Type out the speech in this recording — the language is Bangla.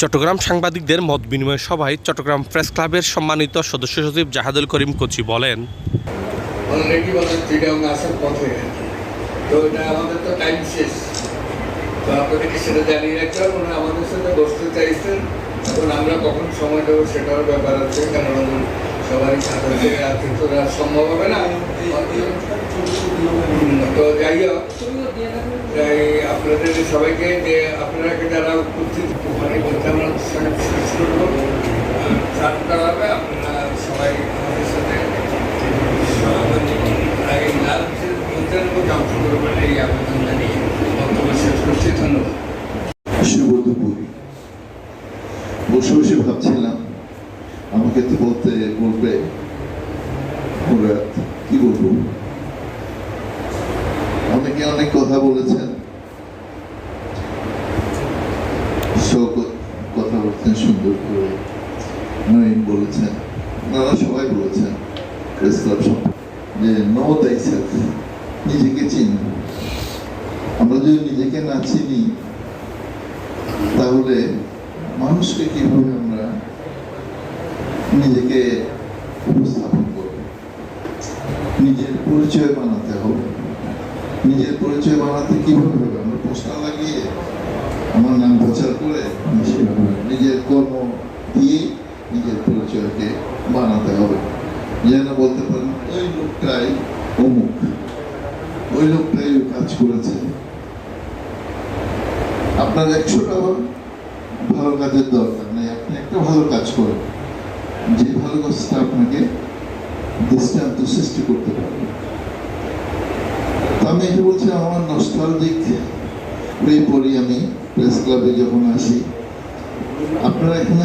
চট্টগ্রাম সাংবাদিকদের মত বিনিময় সভায় চট্টগ্রাম প্রেস ক্লাবের সম্মানিত সদস্য সচিব জাহাদুল করিম কোচি বলেন আমরা কখন সময় দেবো ব্যাপার আছে, কারণ সবারই সাথে থেকে সম্ভব হবে না। তো যাই হোক, তাই আপনাদের সবাইকে যে আপনারা যারা উপস্থিত ওখানে বলতে আমরা শুরু করব হবে, আপনারা সবাই আমাদের সাথে বসে বসে ভাবছিলাম আমাকে তো বলতে বলবে কি বলব? অনেকে অনেক কথা বলেছেন। কথা বলছেন, সুন্দর করে নয়ন বলেছেন। ওনারা সবাই বলেছেন যে নিজেকে চিন। আমরা যদি নিজেকে না চিনি, তাহলে মানুষকে কীভাবে নিজেকে উপস্থাপন করব নিজের পরিচয় বানাতে হবে। নিজের পরিচয় বানাতে কীভাবে হবে? আমরা পোস্টার লাগিয়ে, আমার নাম প্রচার করে নিজের কর্ম দিয়ে নিজের পরিচয়কে বানাতে হবে। যেন বলতে পারেন, ওই লোকটাই অমুক। ওই লোকটাই কাজ করেছে। আপনার একশোটা ভালো কাজের দরকার নেই। আপনি একটা ভালো কাজ করেন। যে ভালো কাজটা আপনাকে দৃষ্টান্ত সৃষ্টি করতে পারবে আমি এটা বলছি আমার নস্টালজিক পড়ি আমি প্রেস ক্লাবে যখন আসি। আপনারা এখানে